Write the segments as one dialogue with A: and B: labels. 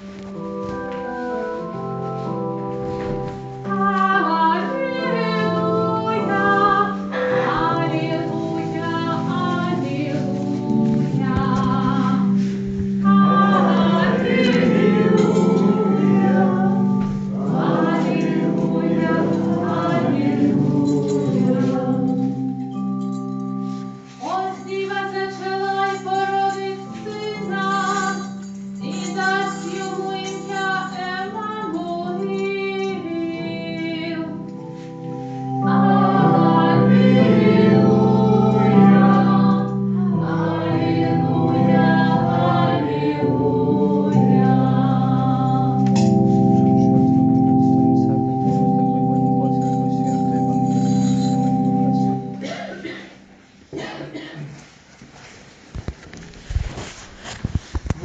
A: Thank you.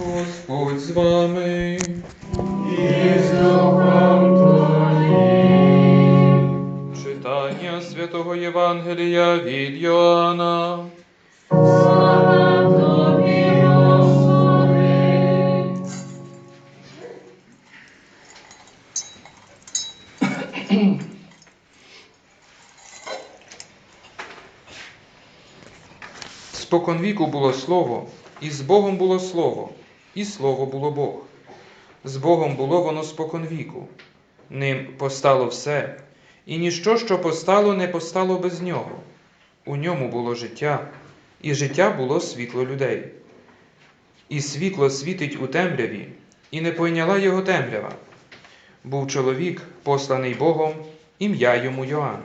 B: Господь з вами. Читання святого Євангелія від Йоанна.
A: Слава тобі, Господи.
B: Споконвіку було слово, і з Богом було слово, і слово було Бог. З Богом було воно споконвіку. Ним постало все, і ніщо, що постало, не постало без нього. У ньому було життя, і життя було світло людей. І світло світить у темряві, і не пойняла його темрява. Був чоловік, посланий Богом, ім'я йому Йоанн.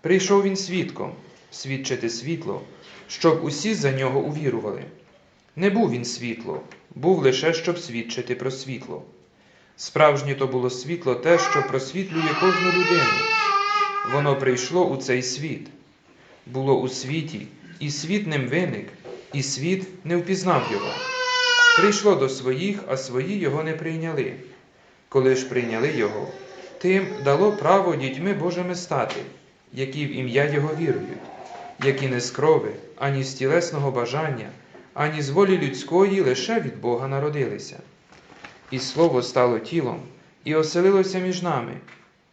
B: Прийшов він свідком, свідчити світло, щоб усі за нього увірували. Не був він світло, був лише щоб свідчити про світло. Справжнє то було світло те, що просвітлює кожну людину. Воно прийшло у цей світ. Було у світі, і світ ним виник, і світ не впізнав його. Прийшло до своїх, а свої його не прийняли. Коли ж прийняли його, тим дало право дітьми Божими стати, які в ім'я Його вірують, які не з крови, ані з тілесного бажання, ані з волі людської лише від Бога народилися. І Слово стало тілом, і оселилося між нами,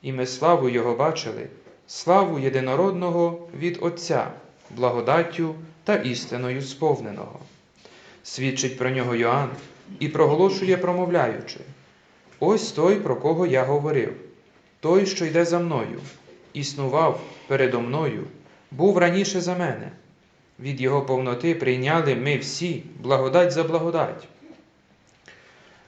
B: і ми славу Його бачили, славу єдинородного від Отця, благодаттю та істиною сповненого. Свідчить про нього Йоанн і проголошує, промовляючи: Ось той, про кого я говорив, той, що йде за мною, існував передо мною, був раніше за мене. Від його повноти прийняли ми всі благодать за благодать.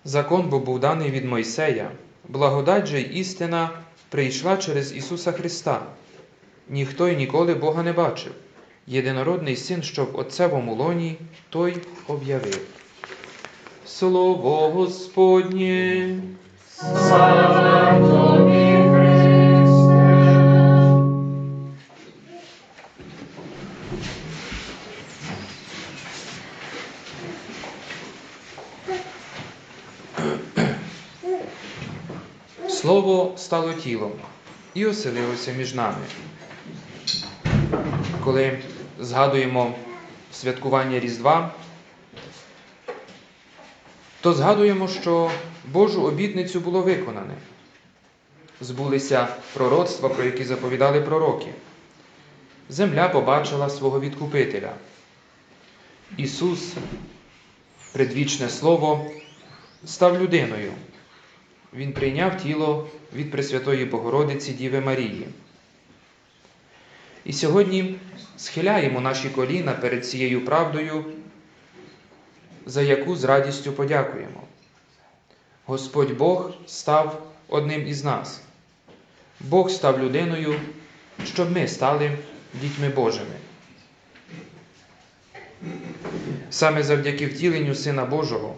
B: Закон бо був даний від Мойсея, благодать же й істина прийшла через Ісуса Христа. Ніхто й ніколи Бога не бачив. Єдинородний син, що в Отцевому лоні, той об'явив. Слово Господнє.
A: Слава тобі,
B: стало тілом і оселилося між нами. Коли згадуємо святкування Різдва, то згадуємо, що Божу обітницю було виконане. Збулися пророцтва, про які заповідали пророки. Земля побачила свого відкупителя. Ісус, предвічне Слово, став людиною. Він прийняв тіло від Пресвятої Богородиці Діви Марії. І сьогодні схиляємо наші коліна перед цією правдою, за яку з радістю подякуємо. Господь Бог став одним із нас. Бог став людиною, щоб ми стали дітьми Божими. Саме завдяки втіленню Сина Божого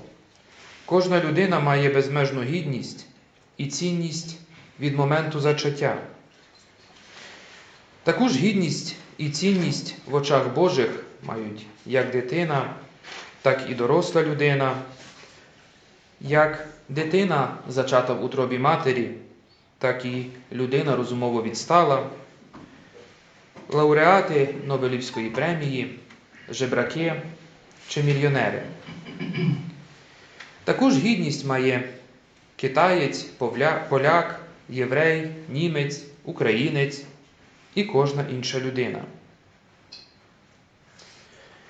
B: Кожна людина має безмежну гідність і цінність від моменту зачаття. Таку ж гідність і цінність в очах Божих мають як дитина, так і доросла людина, як дитина зачата в утробі матері, так і людина розумово відстала, лауреати Нобелівської премії, жебраки чи мільйонери. Таку ж гідність має китаєць, поляк, єврей, німець, українець і кожна інша людина.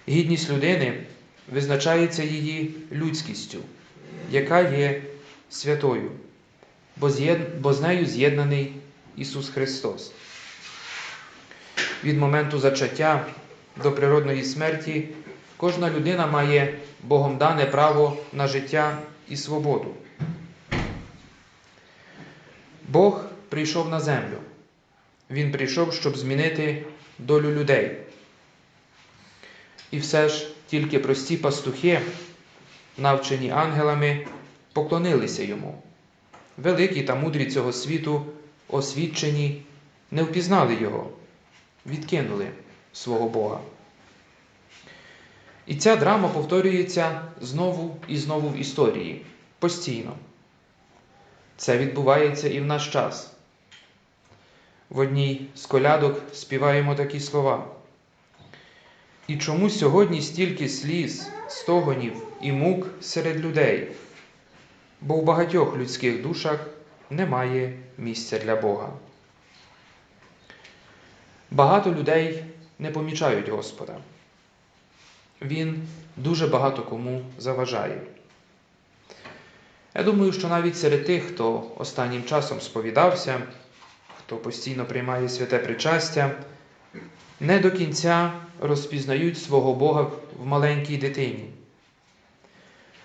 B: Гідність людини визначається її людськістю, яка є святою, бо, з нею з'єднаний Ісус Христос. Від моменту зачаття до природної смерті кожна людина має Богом дане право на життя і свободу. Бог прийшов на землю. Він прийшов, щоб змінити долю людей. І все ж тільки прості пастухи, навчені ангелами, поклонилися йому. Великі та мудрі цього світу, освічені, не впізнали його, відкинули свого Бога. І ця драма повторюється знову і знову в історії, постійно. Це відбувається і в наш час. В одній з колядок співаємо такі слова. І чому сьогодні стільки сліз, стогонів і мук серед людей? Бо в багатьох людських душах немає місця для Бога. Багато людей не помічають Господа. Він дуже багато кому заважає. Я думаю, що навіть серед тих, хто останнім часом сповідався, хто постійно приймає святе причастя, не до кінця розпізнають свого Бога в маленькій дитині.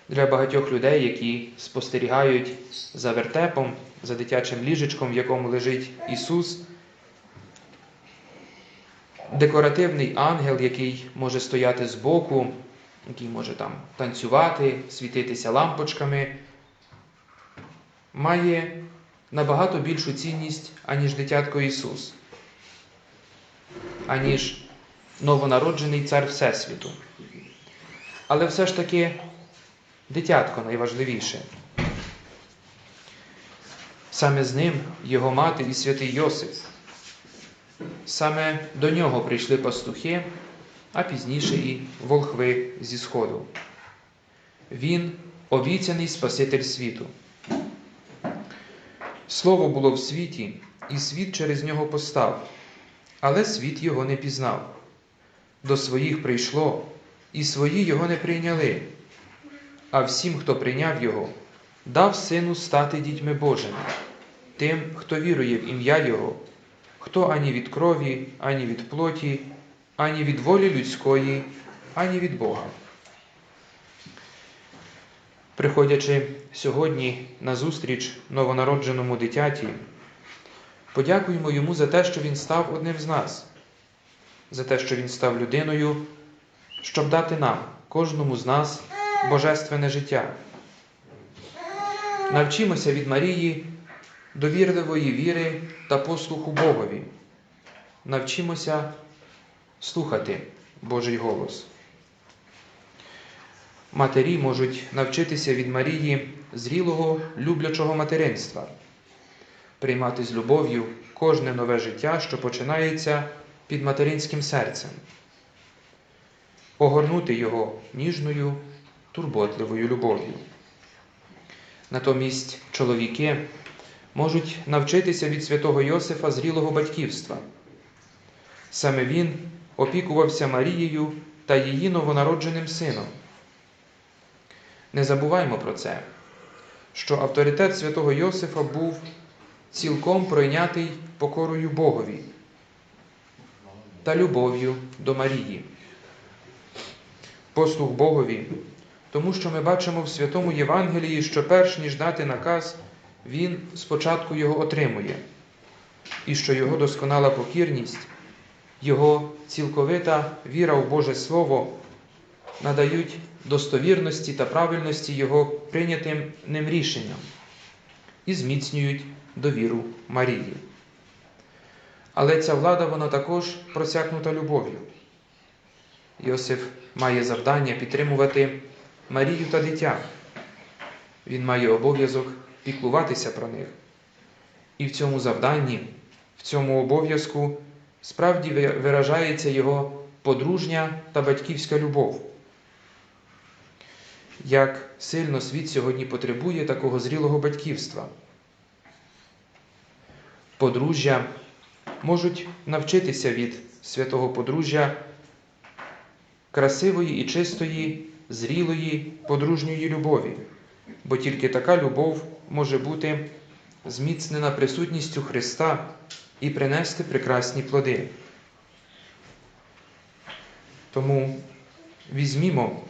B: Для багатьох людей, які спостерігають за вертепом, за дитячим ліжечком, в якому лежить Ісус, декоративний ангел, який може стояти збоку, який може там танцювати, світитися лампочками, має набагато більшу цінність, аніж дитятко Ісус, аніж новонароджений цар Всесвіту. Але все ж таки дитятко найважливіше. Саме з ним його мати і святий Йосип. Саме до нього прийшли пастухи, а пізніше і волхви зі Сходу. Він обіцяний Спаситель світу. Слово було в світі, і світ через нього постав, але світ його не пізнав. До своїх прийшло, і свої його не прийняли. А всім, хто прийняв його, дав сину стати дітьми Божими, тим, хто вірує в ім'я Його, хто ані від крові, ані від плоті, ані від волі людської, ані від Бога. Приходячи сьогодні на зустріч новонародженому дитяті, подякуємо йому за те, що він став одним з нас, за те, що він став людиною, щоб дати нам, кожному з нас, божественне життя. Навчимося від Марії довірливої віри та послуху Богові. Навчимося слухати Божий голос. Матері можуть навчитися від Марії зрілого люблячого материнства, приймати з любов'ю кожне нове життя, що починається під материнським серцем, огорнути його ніжною, турботливою любов'ю. Натомість чоловіки можуть навчитися від святого Йосифа зрілого батьківства. Саме він опікувався Марією та її новонародженим сином. Не забуваймо про це, що авторитет святого Йосифа був цілком пройнятий покорою Богові та любов'ю до Марії. Послух Богові, тому що ми бачимо в Святому Євангелії, що перш ніж дати наказ, він спочатку його отримує, і що його досконала покірність, його цілковита віра в Боже Слово надають достовірності та правильності його прийнятим ним рішенням і зміцнюють довіру Марії. Але ця влада вона також просякнута любов'ю. Йосиф має завдання підтримувати Марію та дитя. Він має обов'язок піклуватися про них. І в цьому завданні, в цьому обов'язку справді виражається його подружня та батьківська любов. як сильно світ сьогодні потребує такого зрілого батьківства. Подружжя можуть навчитися від святого подружжя красивої і чистої, зрілої подружньої любові, бо тільки така любов може бути зміцнена присутністю Христа і принести прекрасні плоди. Тому візьмімо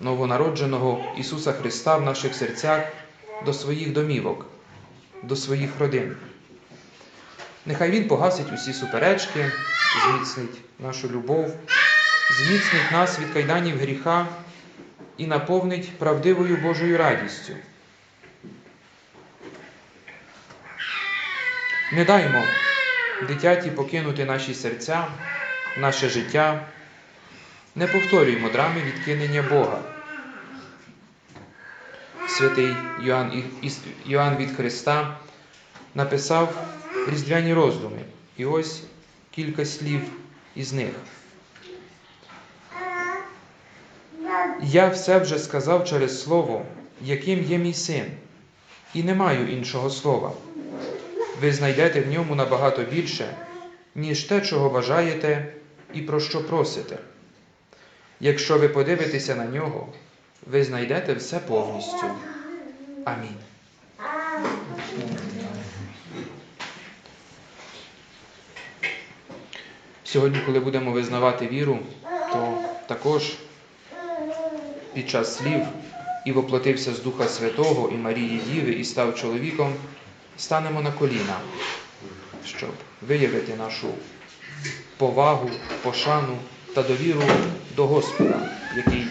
B: новонародженого Ісуса Христа в наших серцях до своїх домівок, до своїх родин. Нехай Він погасить усі суперечки, зміцнить нашу любов, зміцнить нас від кайданів гріха і наповнить правдивою Божою радістю. Не даймо дитяті покинути наші серця, наше життя, не повторюємо драми відкинення Бога. Святий Йоанн, Йоанн від Христа написав різдвяні роздуми. І ось кілька слів із них. Я все вже сказав через слово, яким є мій син, і не маю іншого слова. Ви знайдете в ньому набагато більше, ніж те, чого бажаєте і про що просите. Якщо ви подивитеся на нього, ви знайдете все повністю. Амінь. Сьогодні, коли будемо визнавати віру, то також під час слів і воплотився з Духа Святого і Марії Діви, і став чоловіком, станемо на коліна, щоб виявити нашу повагу, пошану та довіру до Господа, який,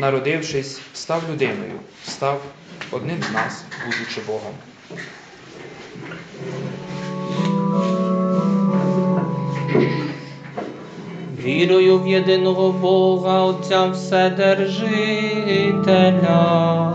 B: народившись, став людиною, став одним з нас, будучи Богом.
C: Вірую в єдиного Бога, Отця Вседержителя,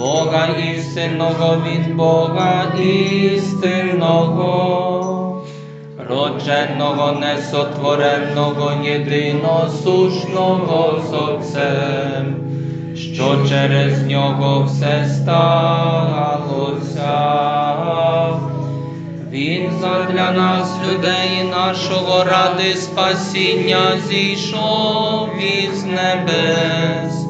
C: Бога істинного від Бога істинного, родженого, несотвореного, єдиносушного з Отцем, що через нього все сталося. Він задля нас, людей нашого ради спасіння зійшов із небес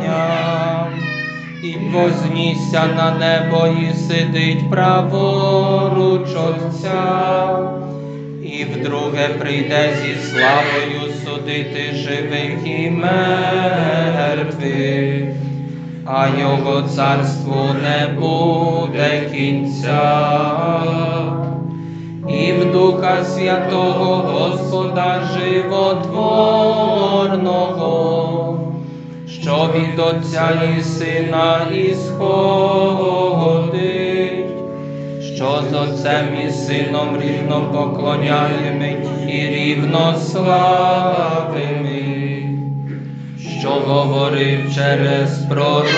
C: вознісся на небо і сидить праворуч Отця, і вдруге прийде зі славою судити живих і мертвих, а його царству не буде кінця. І в Духа Святого Господа животворного, що від Отця і Сина ісходить, що з Отцем і Сином рівно поклоняємо і рівно славими, що говорив через пророків.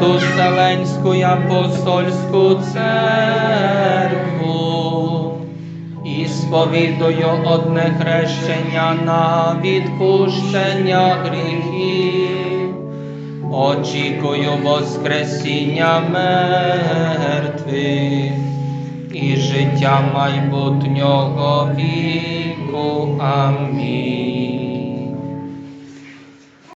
C: Ту Вселенську й апостольську церкву і сповідую одне хрещення на відпущення гріхів, очікую Воскресіння мертвих і життя майбутнього віку. Амінь.